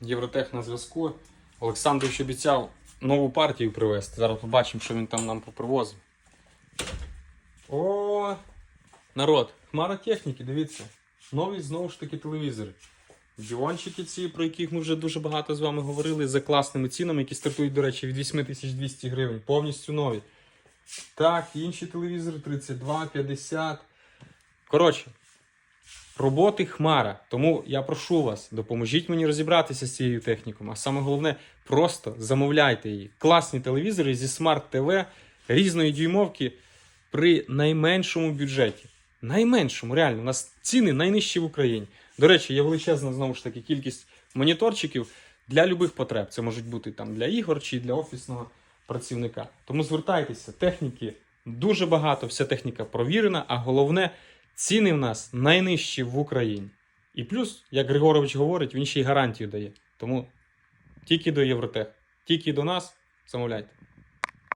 Євротех на зв'язку. Олександрович обіцяв нову партію привезти. Зараз побачимо, що він там нам попривозив. О, народ, хмара техніки, дивіться. Нові знову ж таки телевізори. Діончики ці, про яких ми вже дуже багато з вами говорили, за класними цінами, які стартують, до речі, від 8200 гривень. Повністю нові. Так, інші телевізори 32, 50. Коротше, роботи хмара. Тому я прошу вас, допоможіть мені розібратися з цією технікою. А саме головне, просто замовляйте її. Класні телевізори зі смарт ТВ різної дюймовки при найменшому бюджеті. Найменшому, реально, у нас ціни найнижчі в Україні. До речі, є величезна знову ж таки кількість моніторчиків для любих потреб. Це можуть бути там для ігор чи для офісного працівника. Тому звертайтеся, техніки дуже багато, вся техніка провірена, а головне, ціни в нас найнижчі в Україні. І плюс, як Григорович говорить, він ще й гарантію дає. Тому тільки до Євротех, тільки до нас замовляйте.